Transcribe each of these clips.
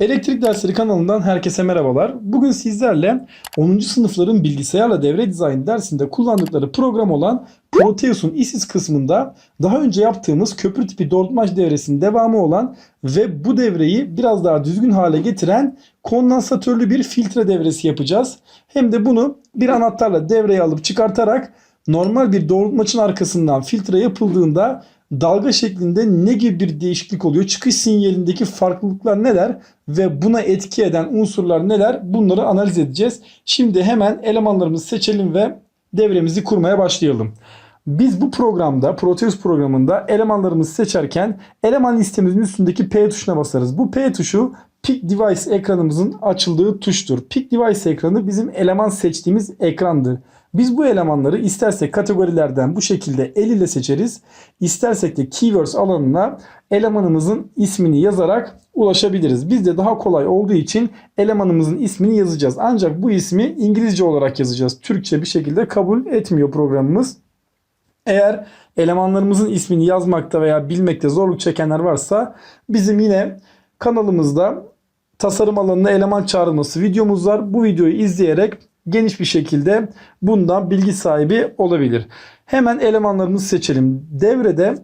Elektrik Dersleri kanalından herkese merhabalar. Bugün sizlerle 10. sınıfların bilgisayarla devre dizayn dersinde kullandıkları program olan Proteus'un ISIS kısmında daha önce yaptığımız köprü tipi doğrultmaç devresinin devamı olan ve bu devreyi biraz daha düzgün hale getiren kondansatörlü bir filtre devresi yapacağız. Hem de bunu bir anahtarla devreye alıp çıkartarak normal bir doğrultmaçın arkasından filtre yapıldığında dalga şeklinde ne gibi bir değişiklik oluyor? Çıkış sinyalindeki farklılıklar neler? Ve buna etki eden unsurlar neler? Bunları analiz edeceğiz. Şimdi hemen elemanlarımızı seçelim ve devremizi kurmaya başlayalım. Biz bu programda, Proteus programında elemanlarımızı seçerken eleman listemizin üstündeki P tuşuna basarız. Bu P tuşu Pick Device ekranımızın açıldığı tuştur. Pick Device ekranı bizim eleman seçtiğimiz ekrandır. Biz bu elemanları istersek kategorilerden bu şekilde el ile seçeriz. İstersek de keywords alanına elemanımızın ismini yazarak ulaşabiliriz. Bizde daha kolay olduğu için elemanımızın ismini yazacağız. Ancak bu ismi İngilizce olarak yazacağız. Türkçe bir şekilde kabul etmiyor programımız. Eğer elemanlarımızın ismini yazmakta veya bilmekte zorluk çekenler varsa bizim yine kanalımızda tasarım alanına eleman çağrılması videomuz var. Bu videoyu izleyerek geniş bir şekilde bundan bilgi sahibi olabilir. Hemen elemanlarımızı seçelim. Devrede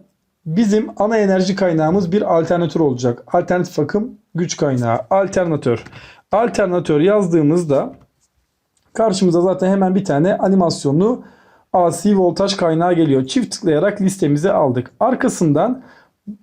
bizim ana enerji kaynağımız bir alternatör olacak. Alternatif akım güç kaynağı. Alternatör. Alternatör yazdığımızda karşımıza zaten hemen bir tane animasyonlu AC voltaj kaynağı geliyor. Çift tıklayarak listemize aldık. Arkasından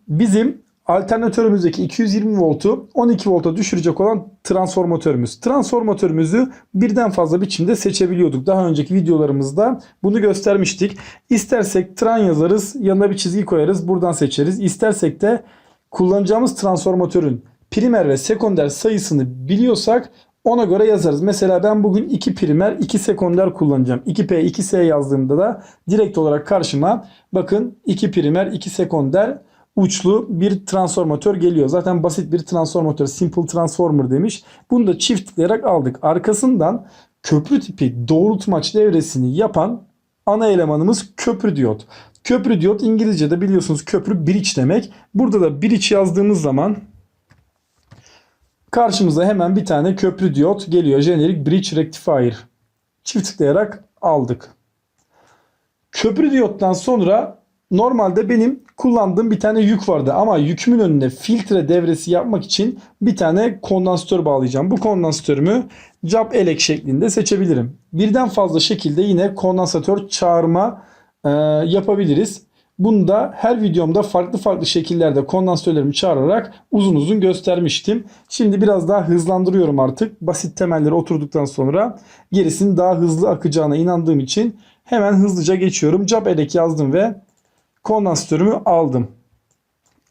bizim alternatörümüzdeki 220 voltu 12 volta düşürecek olan transformatörümüz. Transformatörümüzü birden fazla biçimde seçebiliyorduk. Daha önceki videolarımızda bunu göstermiştik. İstersek tran yazarız, yanına bir çizgi koyarız, buradan seçeriz. İstersek de kullanacağımız transformatörün primer ve sekonder sayısını biliyorsak ona göre yazarız. Mesela ben bugün 2 primer 2 sekonder kullanacağım. 2P 2S yazdığımda da direkt olarak karşıma bakın 2 primer 2 sekonder uçlu bir transformatör geliyor. Zaten basit bir transformatör. Simple transformer demiş. Bunu da çift tıklayarak aldık. Arkasından köprü tipi doğrultmaç devresini yapan ana elemanımız köprü diyot. Köprü diyot İngilizce'de biliyorsunuz köprü bridge demek. Burada da bridge yazdığımız zaman karşımıza hemen bir tane köprü diyot geliyor. Generic bridge rectifier. Çift tıklayarak aldık. Köprü diyottan sonra normalde benim kullandığım bir tane yük vardı ama yükümün önüne filtre devresi yapmak için bir tane kondansatör bağlayacağım. Bu kondansatörümü job elek şeklinde seçebilirim. Birden fazla şekilde yine kondansatör çağırma e, yapabiliriz. Bunu da her videomda farklı farklı şekillerde kondansatörlerimi çağırarak uzun uzun göstermiştim. Şimdi biraz daha hızlandırıyorum artık. Basit temelleri oturduktan sonra gerisinin daha hızlı akacağına inandığım için hemen hızlıca geçiyorum. Job elek yazdım ve kondansatörümü aldım.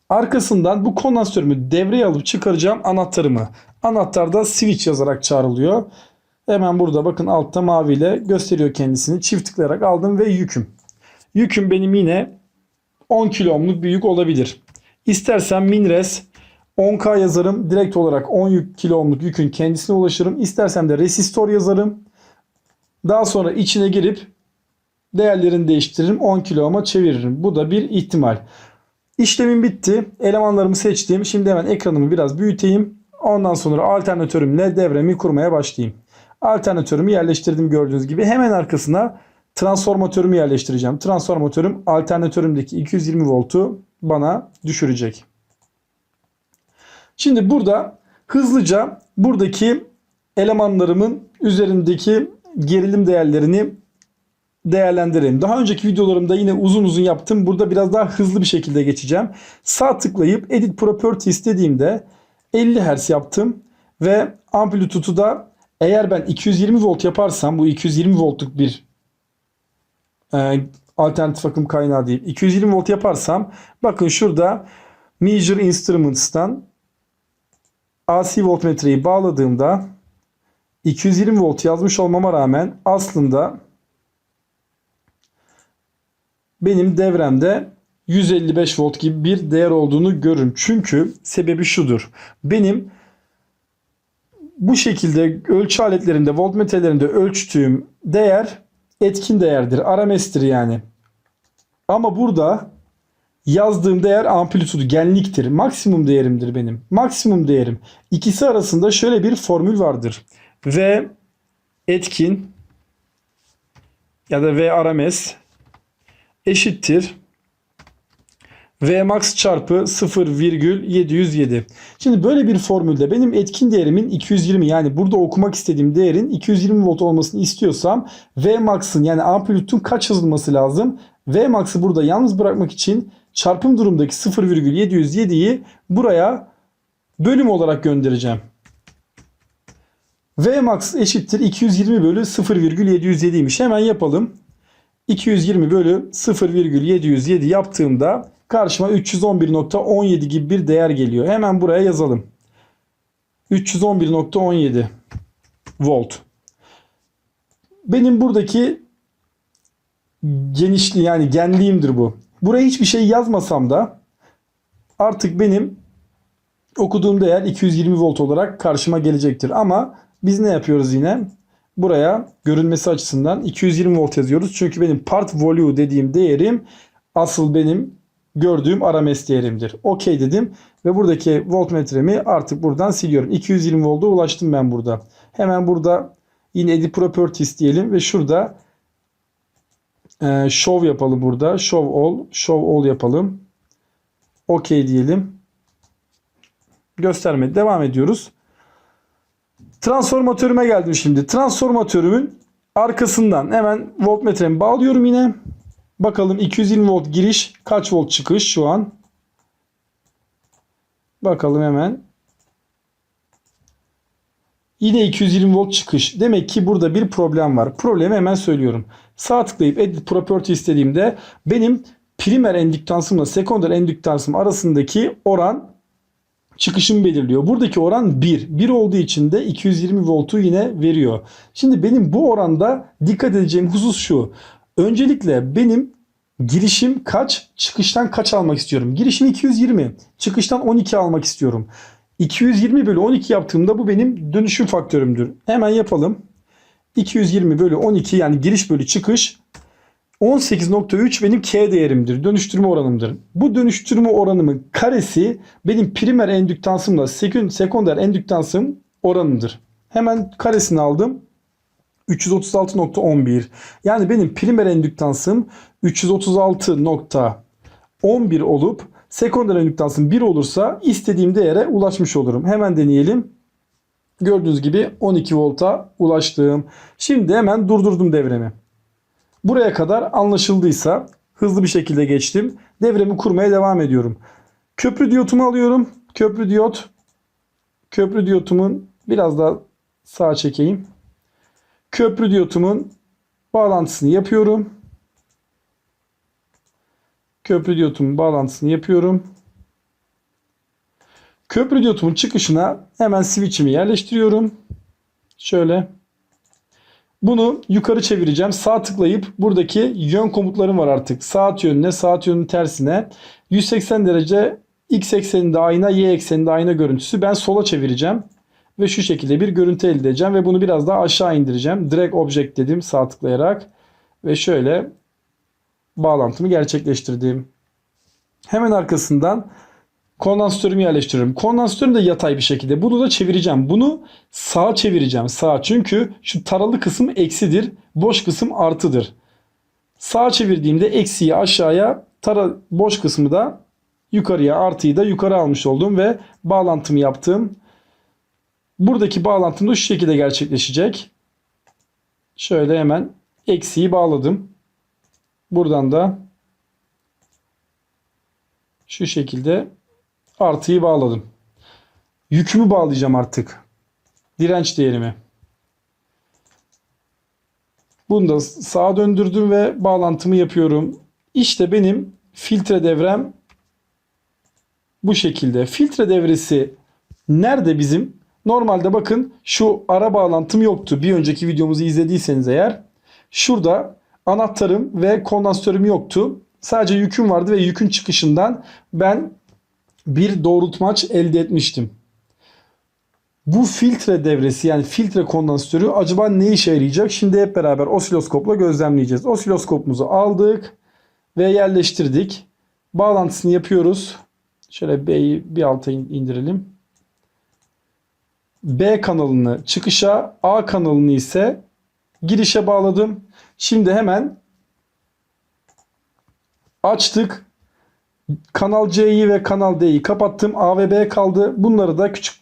Arkasından bu kondansatörümü devreye alıp çıkaracağım anahtarımı. Anahtarda switch yazarak çağrılıyor. Hemen burada bakın altta maviyle gösteriyor kendisini. Çift tıklayarak aldım ve yüküm. Yüküm benim yine 10 kilo ohmluk bir yük olabilir. İstersen minres 10K yazarım. Direkt olarak 10 yük kilo ohmluk yükün kendisine ulaşırım. İstersem de resistor yazarım. Daha sonra içine girip değerlerini değiştiririm. 10 kilo ohm'a çeviririm. Bu da bir ihtimal. İşlemim bitti. Elemanlarımı seçtim. Şimdi hemen ekranımı biraz büyüteyim. Ondan sonra alternatörümle devremi kurmaya başlayayım. Alternatörümü yerleştirdim gördüğünüz gibi. Hemen arkasına transformatörümü yerleştireceğim. Transformatörüm alternatörümdeki 220 voltu bana düşürecek. Şimdi burada hızlıca buradaki elemanlarımın üzerindeki gerilim değerlerini değerlendirelim. Daha önceki videolarımda yine uzun uzun yaptım. Burada biraz daha hızlı bir şekilde geçeceğim. Sağ tıklayıp Edit Properties dediğimde 50 Hz yaptım ve amplitude'u da eğer ben 220 volt yaparsam bu 220 voltluk bir e, alternatif akım kaynağı değil. 220 volt yaparsam bakın şurada Measure Instruments'tan AC voltmetreyi bağladığımda 220 volt yazmış olmama rağmen aslında benim devremde 155 volt gibi bir değer olduğunu görürüm. Çünkü sebebi şudur. Benim bu şekilde ölçü aletlerinde, voltmetrelerinde ölçtüğüm değer etkin değerdir. RMS'tir yani. Ama burada yazdığım değer amplitudu, genliktir. Maksimum değerimdir benim. Maksimum değerim. İkisi arasında şöyle bir formül vardır. V etkin ya da V RMS eşittir V max çarpı 0,707. Şimdi böyle bir formülde benim etkin değerimin 220 yani burada okumak istediğim değerin 220 volt olmasını istiyorsam V max'ın yani amplitudun kaç yazılması lazım? V max'ı burada yalnız bırakmak için çarpım durumdaki 0,707'yi buraya bölüm olarak göndereceğim. V max eşittir 220 bölü 0,707'ymiş. Hemen yapalım. 220 bölü 0,707 yaptığımda karşıma 311.17 gibi bir değer geliyor. Hemen buraya yazalım. 311.17 volt. Benim buradaki genişliği yani genliğimdir bu. Buraya hiçbir şey yazmasam da artık benim okuduğum değer 220 volt olarak karşıma gelecektir. Ama biz ne yapıyoruz yine? Buraya görünmesi açısından 220 volt yazıyoruz. Çünkü benim part value dediğim değerim asıl benim gördüğüm RMS değerimdir. Okey dedim ve buradaki voltmetremi artık buradan siliyorum. 220 volta ulaştım ben burada. Hemen burada yine edit properties diyelim ve şurada e, show yapalım burada. Show all, show all yapalım. Okey diyelim. Göstermedi. Devam ediyoruz. Transformatörüme geldim şimdi. Transformatörümün arkasından hemen voltmetremi bağlıyorum yine. Bakalım 220 volt giriş kaç volt çıkış şu an. Bakalım hemen. Yine 220 volt çıkış. Demek ki burada bir problem var. Problemi hemen söylüyorum. Sağ tıklayıp edit property istediğimde benim primer endüktansımla sekonder endüktansım arasındaki oran çıkışımı belirliyor. Buradaki oran 1. 1 olduğu için de 220 voltu yine veriyor. Şimdi benim bu oranda dikkat edeceğim husus şu. Öncelikle benim girişim kaç, çıkıştan kaç almak istiyorum? Girişim 220, çıkıştan 12 almak istiyorum. 220 bölü 12 yaptığımda bu benim dönüşüm faktörümdür. Hemen yapalım. 220 bölü 12 yani giriş bölü çıkış 18.3 benim K değerimdir. Dönüştürme oranımdır. Bu dönüştürme oranımın karesi benim primer endüktansımla sekonder endüktansım oranıdır. Hemen karesini aldım. 336.11. Yani benim primer endüktansım 336.11 olup sekonder endüktansım 1 olursa istediğim değere ulaşmış olurum. Hemen deneyelim. Gördüğünüz gibi 12 volta ulaştım. Şimdi hemen durdurdum devremi. Buraya kadar anlaşıldıysa hızlı bir şekilde geçtim. Devremi kurmaya devam ediyorum. Köprü diyotumu alıyorum. Köprü diyot. Köprü diyotumun biraz daha sağa çekeyim. Köprü diyotumun bağlantısını yapıyorum. Köprü diyotumun bağlantısını yapıyorum. Köprü diyotumun çıkışına hemen switch'imi yerleştiriyorum. Şöyle. Bunu yukarı çevireceğim. Sağ tıklayıp buradaki yön komutlarım var artık. Saat yönüne, saat yönünün tersine. 180 derece x ekseninde ayna, y ekseninde ayna görüntüsü. Ben sola çevireceğim. Ve şu şekilde bir görüntü elde edeceğim. Ve bunu biraz daha aşağı indireceğim. Drag object dedim sağ tıklayarak. Ve şöyle bağlantımı gerçekleştirdim. Hemen arkasından kondansatörümü yerleştiriyorum. Kondansatörüm de yatay bir şekilde. Bunu da çevireceğim. Bunu sağa çevireceğim. Sağa. Çünkü şu taralı kısım eksidir. Boş kısım artıdır. Sağa çevirdiğimde eksiyi aşağıya, tara boş kısmı da yukarıya, artıyı da yukarı almış oldum ve bağlantımı yaptım. Buradaki bağlantım da şu şekilde gerçekleşecek. Şöyle hemen eksiyi bağladım. Buradan da şu şekilde artıyı bağladım. Yükümü bağlayacağım artık. Direnç değerimi. Bunu da sağa döndürdüm ve bağlantımı yapıyorum. İşte benim filtre devrem bu şekilde. Filtre devresi nerede bizim? Normalde bakın şu ara bağlantım yoktu. Bir önceki videomuzu izlediyseniz eğer. Şurada anahtarım ve kondansatörüm yoktu. Sadece yüküm vardı ve yükün çıkışından ben bir doğrultmaç elde etmiştim. Bu filtre devresi yani filtre kondansatörü acaba ne işe yarayacak? Şimdi hep beraber osiloskopla gözlemleyeceğiz. Osiloskopumuzu aldık ve yerleştirdik. bağlantısını yapıyoruz. Şöyle B'yi bir alta in- indirelim. B kanalını çıkışa, A kanalını ise girişe bağladım. Şimdi hemen açtık. Kanal C'yi ve Kanal D'yi kapattım. A ve B kaldı. Bunları da küçük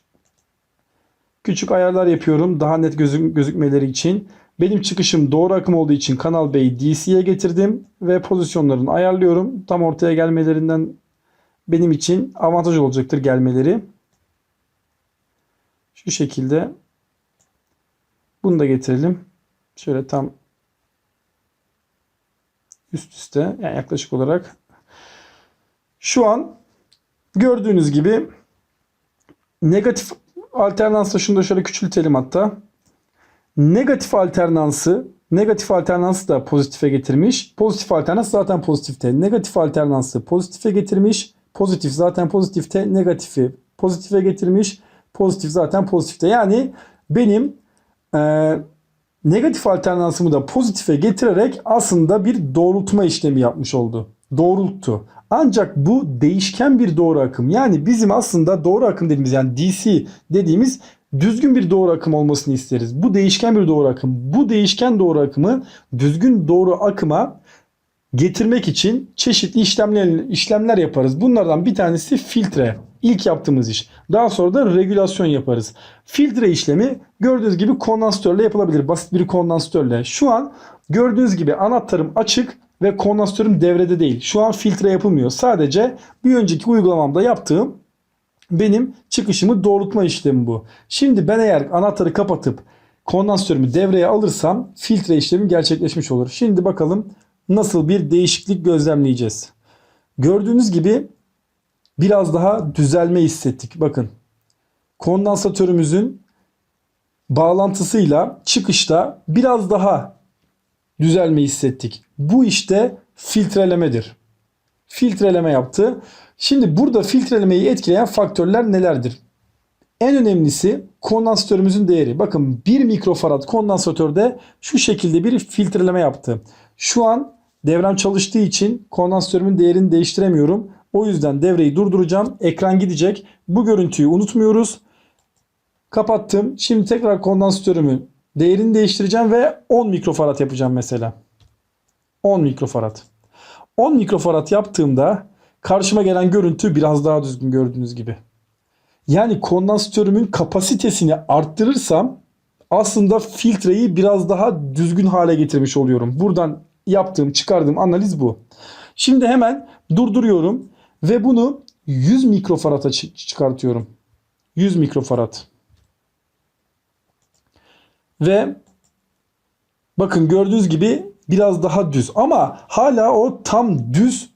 küçük ayarlar yapıyorum. Daha net gözük gözükmeleri için. Benim çıkışım doğru akım olduğu için Kanal B'yi DC'ye getirdim ve pozisyonlarını ayarlıyorum. Tam ortaya gelmelerinden benim için avantaj olacaktır gelmeleri. Şu şekilde bunu da getirelim. Şöyle tam üst üste yani yaklaşık olarak şu an gördüğünüz gibi negatif alternansı şunu da şöyle küçültelim hatta. Negatif alternansı negatif alternansı da pozitife getirmiş. Pozitif alternans zaten pozitifte. Negatif alternansı pozitife getirmiş. Pozitif zaten pozitifte. Negatifi pozitife getirmiş. Pozitif zaten pozitifte. Yani benim e, negatif alternansımı da pozitife getirerek aslında bir doğrultma işlemi yapmış oldu. Doğrulttu. Ancak bu değişken bir doğru akım. Yani bizim aslında doğru akım dediğimiz yani DC dediğimiz düzgün bir doğru akım olmasını isteriz. Bu değişken bir doğru akım. Bu değişken doğru akımı düzgün doğru akıma getirmek için çeşitli işlemler işlemler yaparız. Bunlardan bir tanesi filtre. İlk yaptığımız iş. Daha sonra da regülasyon yaparız. Filtre işlemi gördüğünüz gibi kondansatörle yapılabilir. Basit bir kondansatörle. Şu an gördüğünüz gibi anahtarım açık ve kondansatörüm devrede değil. Şu an filtre yapılmıyor. Sadece bir önceki uygulamamda yaptığım benim çıkışımı doğrultma işlemi bu. Şimdi ben eğer anahtarı kapatıp kondansatörümü devreye alırsam filtre işlemi gerçekleşmiş olur. Şimdi bakalım nasıl bir değişiklik gözlemleyeceğiz. Gördüğünüz gibi biraz daha düzelme hissettik. Bakın kondansatörümüzün bağlantısıyla çıkışta biraz daha düzelme hissettik. Bu işte filtrelemedir. Filtreleme yaptı. Şimdi burada filtrelemeyi etkileyen faktörler nelerdir? En önemlisi kondansatörümüzün değeri. Bakın 1 mikrofarad kondansatörde şu şekilde bir filtreleme yaptı. Şu an devrem çalıştığı için kondansatörümün değerini değiştiremiyorum. O yüzden devreyi durduracağım. Ekran gidecek. Bu görüntüyü unutmuyoruz. Kapattım. Şimdi tekrar kondansatörümün değerini değiştireceğim ve 10 mikrofarad yapacağım mesela. 10 mikrofarad. 10 mikrofarad yaptığımda karşıma gelen görüntü biraz daha düzgün gördüğünüz gibi. Yani kondansatörümün kapasitesini arttırırsam aslında filtreyi biraz daha düzgün hale getirmiş oluyorum. Buradan yaptığım, çıkardığım analiz bu. Şimdi hemen durduruyorum ve bunu 100 mikrofarata çı- çıkartıyorum. 100 mikrofarad. Ve bakın gördüğünüz gibi biraz daha düz ama hala o tam düz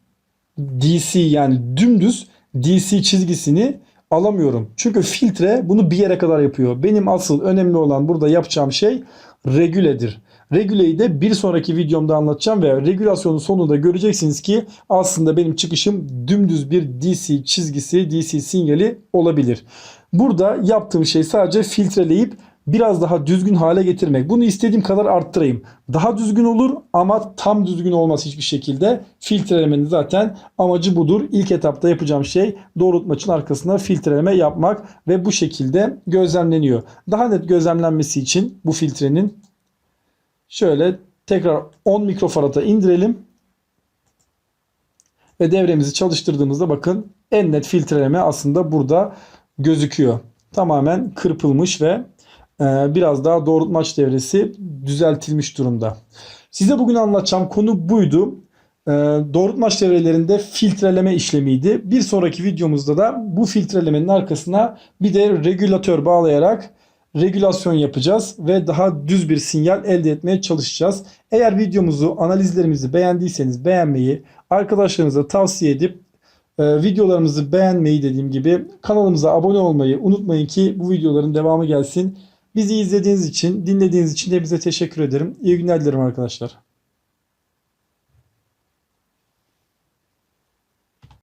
DC yani dümdüz DC çizgisini alamıyorum. Çünkü filtre bunu bir yere kadar yapıyor. Benim asıl önemli olan burada yapacağım şey regüledir. Regüleyi de bir sonraki videomda anlatacağım ve regülasyonun sonunda göreceksiniz ki aslında benim çıkışım dümdüz bir DC çizgisi, DC sinyali olabilir. Burada yaptığım şey sadece filtreleyip biraz daha düzgün hale getirmek. Bunu istediğim kadar arttırayım. Daha düzgün olur ama tam düzgün olmaz hiçbir şekilde. Filtrelemenin zaten amacı budur. İlk etapta yapacağım şey doğrultmaçın arkasına filtreleme yapmak ve bu şekilde gözlemleniyor. Daha net gözlemlenmesi için bu filtrenin şöyle tekrar 10 mikrofarata indirelim. Ve devremizi çalıştırdığımızda bakın en net filtreleme aslında burada gözüküyor. Tamamen kırpılmış ve biraz daha doğrultmaç devresi düzeltilmiş durumda. Size bugün anlatacağım konu buydu. E, doğrultmaç devrelerinde filtreleme işlemiydi. Bir sonraki videomuzda da bu filtrelemenin arkasına bir de regülatör bağlayarak regülasyon yapacağız ve daha düz bir sinyal elde etmeye çalışacağız. Eğer videomuzu, analizlerimizi beğendiyseniz beğenmeyi, arkadaşlarınıza tavsiye edip e, videolarımızı beğenmeyi dediğim gibi kanalımıza abone olmayı unutmayın ki bu videoların devamı gelsin. Bizi izlediğiniz için, dinlediğiniz için hepinize teşekkür ederim. İyi günler dilerim arkadaşlar.